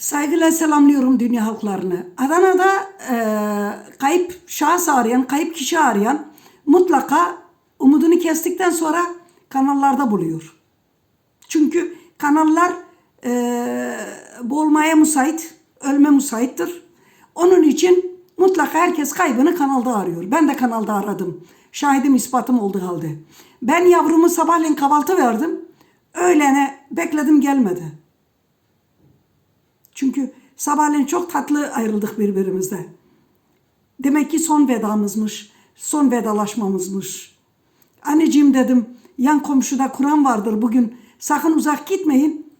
Saygıyla selamlıyorum dünya halklarını. Adana'da e, kayıp şahıs arayan, kayıp kişi arayan mutlaka umudunu kestikten sonra kanallarda buluyor. Çünkü kanallar e, boğulmaya müsait, ölme müsaittir. Onun için mutlaka herkes kaybını kanalda arıyor. Ben de kanalda aradım. Şahidim ispatım oldu halde. Ben yavrumu sabahleyin kahvaltı verdim. Öğlene bekledim gelmedi. Çünkü sabahleyin çok tatlı ayrıldık birbirimizden. Demek ki son vedamızmış, son vedalaşmamızmış. Anneciğim dedim, yan komşuda Kur'an vardır bugün. Sakın uzak gitmeyin.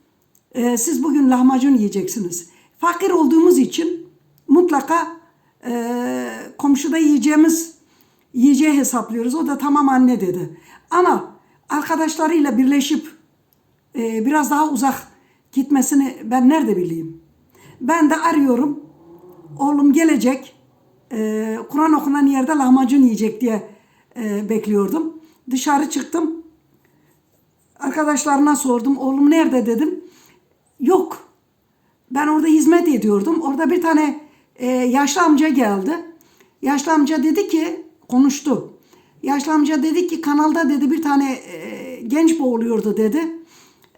Ee, siz bugün lahmacun yiyeceksiniz. Fakir olduğumuz için mutlaka e, komşuda yiyeceğimiz yiyeceği hesaplıyoruz. O da tamam anne dedi. Ama arkadaşlarıyla birleşip e, biraz daha uzak gitmesini ben nerede bileyim? Ben de arıyorum. Oğlum gelecek. e, Kur'an okunan yerde lahmacun yiyecek diye e, bekliyordum. Dışarı çıktım. Arkadaşlarına sordum. Oğlum nerede dedim. Yok. Ben orada hizmet ediyordum. Orada bir tane e, yaşlı amca geldi. Yaşlı amca dedi ki konuştu. Yaşlı amca dedi ki kanalda dedi bir tane e, genç boğuluyordu dedi.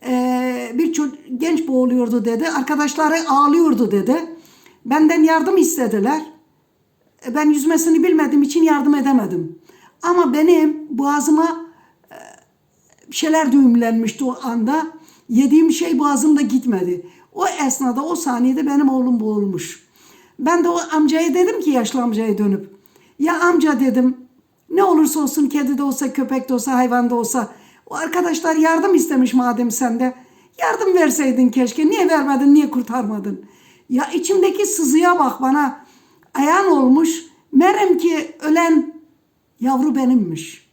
E, bir genç boğuluyordu dedi. Arkadaşları ağlıyordu dedi. Benden yardım istediler. E, Ben yüzmesini bilmediğim için yardım edemedim. Ama benim boğazıma e, şeyler düğümlenmişti o anda. Yediğim şey boğazımda gitmedi. O esnada, o saniyede benim oğlum boğulmuş. Ben de o amcaya dedim ki yaşlı amcaya dönüp. Ya amca dedim ne olursa olsun kedi de olsa, köpek de olsa, hayvan da olsa. O arkadaşlar yardım istemiş madem sen de. Yardım verseydin keşke. Niye vermedin, niye kurtarmadın? Ya içimdeki sızıya bak bana. Ayağın olmuş. Merem ki ölen yavru benimmiş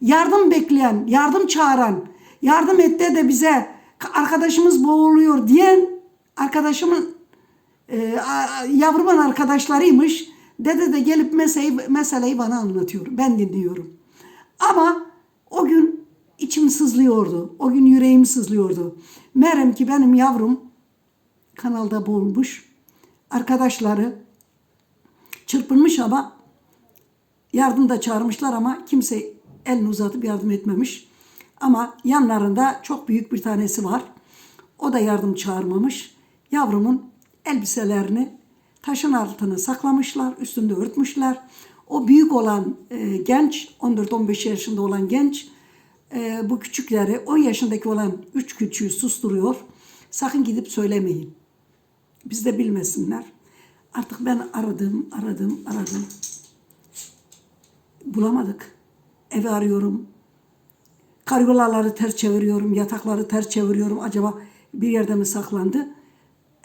yardım bekleyen, yardım çağıran, yardım etti de bize arkadaşımız boğuluyor diyen arkadaşımın e, yavrumun arkadaşlarıymış. Dede de gelip meseleyi, meseleyi bana anlatıyor. Ben dinliyorum. Ama o gün içim sızlıyordu. O gün yüreğim sızlıyordu. Merem ki benim yavrum kanalda boğulmuş. Arkadaşları çırpınmış ama Yardım da çağırmışlar ama kimse elini uzatıp yardım etmemiş. Ama yanlarında çok büyük bir tanesi var. O da yardım çağırmamış. Yavrumun elbiselerini taşın altına saklamışlar, üstünde örtmüşler. O büyük olan e, genç, 14-15 yaşında olan genç, e, bu küçükleri 10 yaşındaki olan üç küçüğü susturuyor. Sakın gidip söylemeyin. Biz de bilmesinler. Artık ben aradım, aradım, aradım bulamadık. Evi arıyorum. Kargolaları ters çeviriyorum, yatakları ters çeviriyorum. Acaba bir yerde mi saklandı?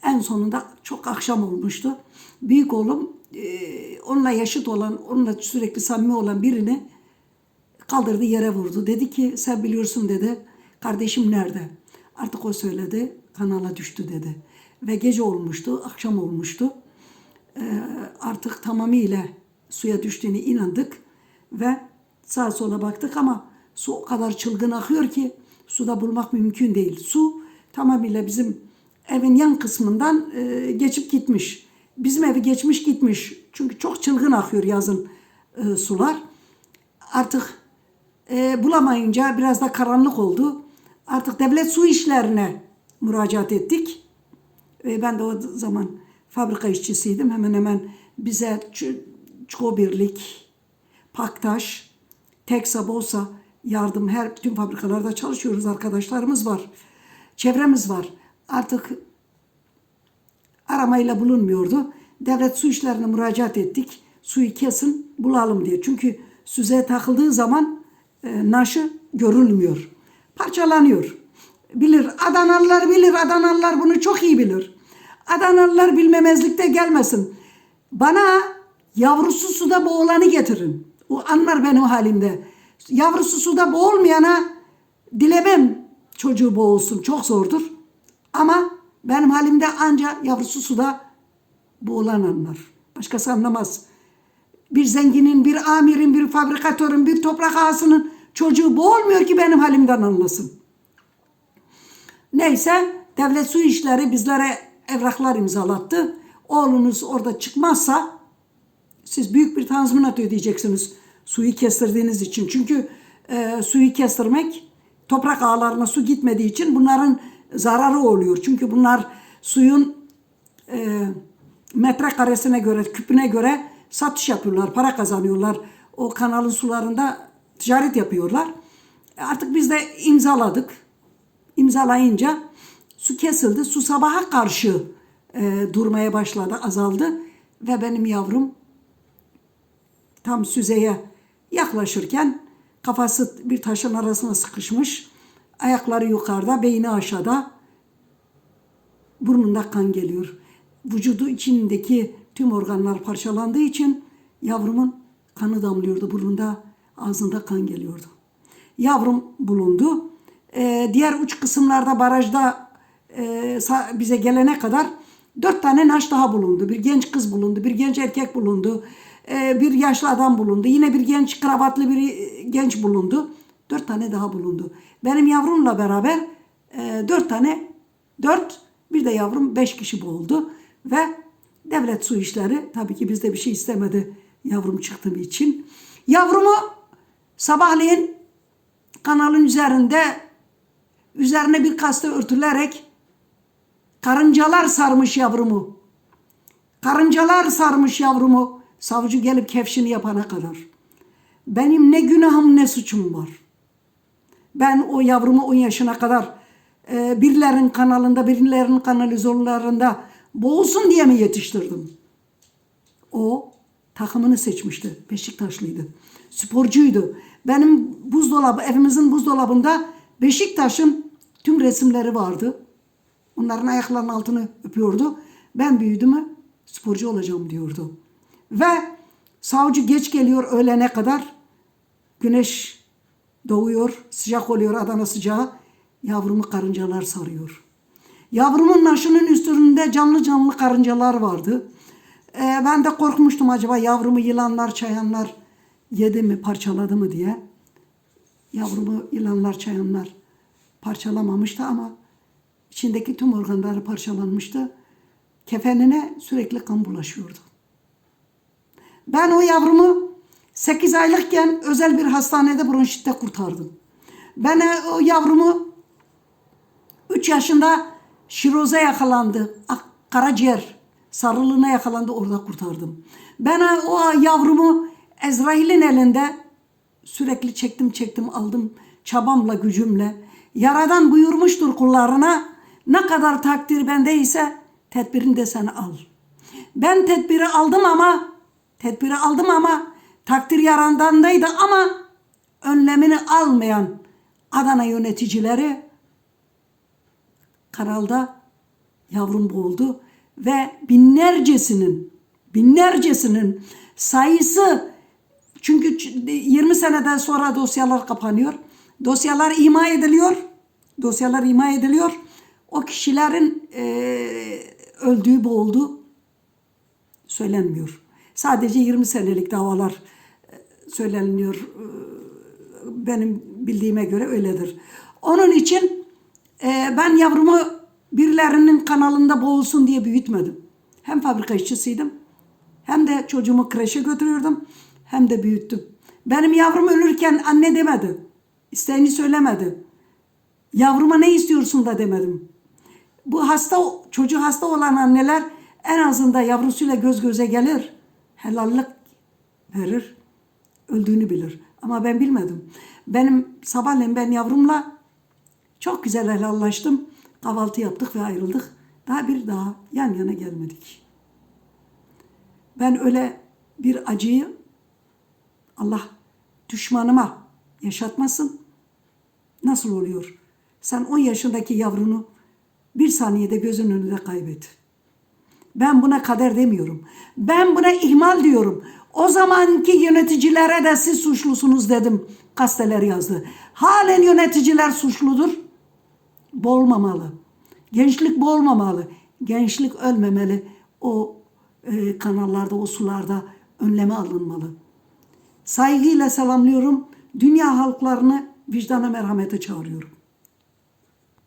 En sonunda çok akşam olmuştu. Büyük oğlum e, onunla yaşıt olan, onunla sürekli samimi olan birini kaldırdı yere vurdu. Dedi ki sen biliyorsun dedi. Kardeşim nerede? Artık o söyledi. Kanala düştü dedi. Ve gece olmuştu, akşam olmuştu. Ee, artık tamamıyla suya düştüğüne inandık ve sağa sola baktık ama su o kadar çılgın akıyor ki suda bulmak mümkün değil. Su tamamıyla bizim evin yan kısmından e, geçip gitmiş. Bizim evi geçmiş gitmiş. Çünkü çok çılgın akıyor yazın e, sular. Artık e, bulamayınca biraz da karanlık oldu. Artık devlet su işlerine müracaat ettik. Ve ben de o zaman fabrika işçisiydim. Hemen hemen bize Çoğu Birlik, Paktaş, Teksa, Bolsa yardım her bütün fabrikalarda çalışıyoruz. Arkadaşlarımız var. Çevremiz var. Artık aramayla bulunmuyordu. Devlet su işlerine müracaat ettik. Suyu kesin bulalım diye. Çünkü süzeye takıldığı zaman naşı görülmüyor. Parçalanıyor. Bilir. Adanalılar bilir. Adanalılar bunu çok iyi bilir. Adanalılar bilmemezlikte gelmesin. Bana yavrusu suda boğulanı getirin. O anlar benim halimde. Yavrusu suda boğulmayana dilemem çocuğu boğulsun. Çok zordur. Ama benim halimde anca yavrusu suda boğulan anlar. Başkası anlamaz. Bir zenginin, bir amirin, bir fabrikatörün, bir toprak ağasının çocuğu boğulmuyor ki benim halimden anlasın. Neyse devlet su işleri bizlere evraklar imzalattı. Oğlunuz orada çıkmazsa siz büyük bir tazminat ödeyeceksiniz suyu kestirdiğiniz için. Çünkü e, suyu kestirmek toprak ağlarına su gitmediği için bunların zararı oluyor. Çünkü bunlar suyun e, metrekaresine göre, küpüne göre satış yapıyorlar, para kazanıyorlar. O kanalın sularında ticaret yapıyorlar. E, Artık biz de imzaladık. İmzalayınca su kesildi. Su sabaha karşı e, durmaya başladı, azaldı. Ve benim yavrum tam süzeye yaklaşırken kafası bir taşın arasına sıkışmış. Ayakları yukarıda, beyni aşağıda. Burnunda kan geliyor. Vücudu içindeki tüm organlar parçalandığı için yavrumun kanı damlıyordu burnunda, ağzında kan geliyordu. Yavrum bulundu. Ee, diğer uç kısımlarda barajda e, bize gelene kadar dört tane naş daha bulundu. Bir genç kız bulundu, bir genç erkek bulundu, e, bir yaşlı adam bulundu. Yine bir genç kravatlı bir e, genç bulundu. Dört tane daha bulundu. Benim yavrumla beraber e, dört tane, dört bir de yavrum beş kişi boğuldu. Ve devlet su işleri tabii ki bizde bir şey istemedi yavrum çıktığım için. Yavrumu sabahleyin kanalın üzerinde üzerine bir kasta örtülerek karıncalar sarmış yavrumu. Karıncalar sarmış yavrumu. Savcı gelip kefşini yapana kadar. Benim ne günahım ne suçum var. Ben o yavrumu 10 yaşına kadar e, birilerin kanalında, birilerinin kanalizorlarında boğulsun diye mi yetiştirdim? O takımını seçmişti. Beşiktaşlıydı. Sporcuydu. Benim buzdolabı, evimizin buzdolabında Beşiktaş'ın tüm resimleri vardı. Onların ayaklarının altını öpüyordu. Ben büyüdü mü sporcu olacağım diyordu. Ve savcı geç geliyor öğlene kadar. Güneş doğuyor, sıcak oluyor Adana sıcağı. Yavrumu karıncalar sarıyor. Yavrumun naşının üstünde canlı canlı karıncalar vardı. Ee, ben de korkmuştum acaba yavrumu yılanlar, çayanlar yedi mi, parçaladı mı diye. Yavrumu yılanlar, çayanlar parçalamamıştı ama içindeki tüm organları parçalanmıştı. Kefenine sürekli kan bulaşıyordu. Ben o yavrumu 8 aylıkken özel bir hastanede bronşitte kurtardım. Ben o yavrumu 3 yaşında şiroza yakalandı. ak- Karaciğer sarılığına yakalandı orada kurtardım. Ben o yavrumu Ezrail'in elinde sürekli çektim çektim aldım çabamla gücümle. Yaradan buyurmuştur kullarına ne kadar takdir bendeyse tedbirini de sen al. Ben tedbiri aldım ama tedbiri aldım ama takdir yarandandaydı ama önlemini almayan Adana yöneticileri kanalda yavrum boğuldu ve binlercesinin binlercesinin sayısı çünkü ç- 20 seneden sonra dosyalar kapanıyor. Dosyalar ima ediliyor. Dosyalar ima ediliyor. O kişilerin eee, öldüğü boğuldu söylenmiyor. Sadece 20 senelik davalar e, söyleniliyor. E, Benim bildiğime göre öyledir. Onun için e, ben yavrumu birilerinin kanalında boğulsun diye büyütmedim. Hem fabrika işçisiydim hem de çocuğumu kreşe götürüyordum hem de büyüttüm. Benim yavrum ölürken anne demedi. İsteğini söylemedi. Yavruma ne istiyorsun da demedim. Bu hasta çocuğu hasta olan anneler en azından yavrusuyla göz göze gelir. Helallik verir. Öldüğünü bilir. Ama ben bilmedim. Benim sabahleyin ben yavrumla çok güzel helallaştım. Kahvaltı yaptık ve ayrıldık. Daha bir daha yan yana gelmedik. Ben öyle bir acıyı Allah düşmanıma yaşatmasın. Nasıl oluyor? Sen 10 yaşındaki yavrunu bir saniyede gözün önünde kaybet. Ben buna kader demiyorum. Ben buna ihmal diyorum. O zamanki yöneticilere de siz suçlusunuz dedim. Kasteler yazdı. Halen yöneticiler suçludur. Boğulmamalı. Gençlik boğulmamalı. Gençlik ölmemeli. O e, kanallarda, o sularda önleme alınmalı. Saygıyla selamlıyorum. Dünya halklarını vicdana merhamete çağırıyorum.